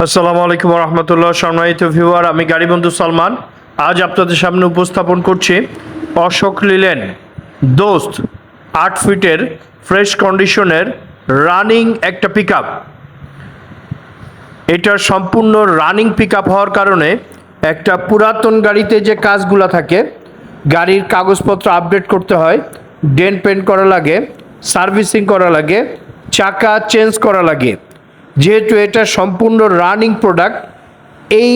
আসসালামু আলাইকুম রহমতুল্লাহ সম্মানিত ভিউয়ার, আমি গাড়ি বন্ধু সালমান। আজ আপনাদের সামনে উপস্থাপন করছি অশোক লিলেন দোস্ত আট ফিটের ফ্রেশ কন্ডিশনের রানিং একটা পিক এটার সম্পূর্ণ রানিং পিক হওয়ার কারণে একটা পুরাতন গাড়িতে যে কাজগুলো থাকে, গাড়ির কাগজপত্র আপডেট করতে হয়, ডেন পেন্ট করা লাগে, সার্ভিসিং করা লাগে, চাকা চেঞ্জ করা লাগে। যেহেতু এটা সম্পূর্ণ রানিং প্রোডাক্ট, এই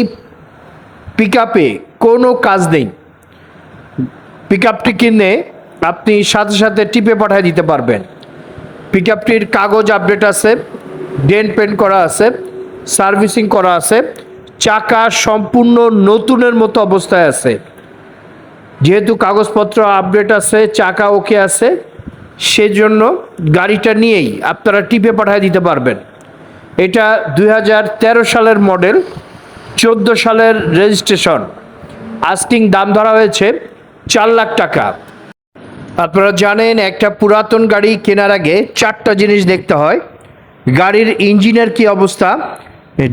পিক আপে কোনো কাজ নেই। পিক আপটি কিনে আপনি সাথে সাথে টিপে পাঠিয়ে দিতে পারবেন। পিক আপটির কাগজ আপডেট আছে ডেন্ট পেন্ট করা আছে, সার্ভিসিং করা আছে, চাকা সম্পূর্ণ নতুনের মতো অবস্থায় আছে। যেহেতু কাগজপত্র আপডেট আছে, চাকা ওকে আছে, সেজন্য গাড়িটা নিয়েই আপনারা টিপে পাঠিয়ে দিতে পারবেন। এটা দু হাজার তেরো সালের মডেল, চোদ্দ সালের রেজিস্ট্রেশন। আস্কিং দাম ধরা হয়েছে চার লাখ টাকা। আপনারা জানেন, একটা পুরাতন গাড়ি কেনার আগে চারটা জিনিস দেখতে হয়। গাড়ির ইঞ্জিনের কি অবস্থা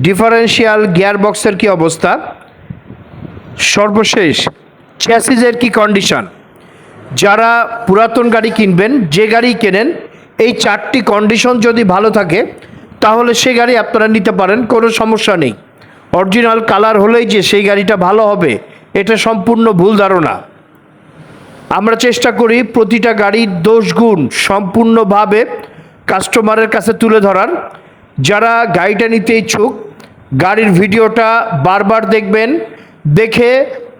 ডিফারেন্সিয়াল গিয়ার বক্সের কি অবস্থা, সর্বশেষ চ্যাসিজের কি কন্ডিশন। যারা পুরাতন গাড়ি কিনবেন, যে গাড়ি কেনেন, এই চারটি কন্ডিশন যদি ভালো থাকে তাহলে সেই গাড়ি আপনারা নিতে পারেন, কোনো সমস্যা নেই। অরিজিনাল কালার হলেই যে সেই গাড়িটা ভালো হবে, এটা সম্পূর্ণ ভুল ধারণা। আমরা চেষ্টা করি প্রতিটা গাড়ির দোষ গুণ সম্পূর্ণভাবে কাস্টমারের কাছে তুলে ধরার। যারা গাড়িটা নিতে ইচ্ছুক, গাড়ির ভিডিওটা বারবার দেখবেন, দেখে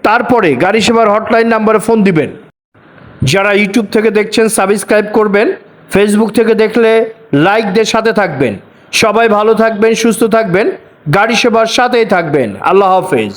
তারপরে গাড়ি সেবার হটলাইন নাম্বারে ফোন দিবেন। যারা ইউটিউব থেকে দেখছেন সাবস্ক্রাইব করবেন। ফেসবুক থেকে দেখলে লাইক দিয়ে সাথে থাকবেন। সবাই ভালো থাকবেন সুস্থ থাকবেন গাড়ি সেবার সাথেই থাকবেন। আল্লাহ হাফেজ।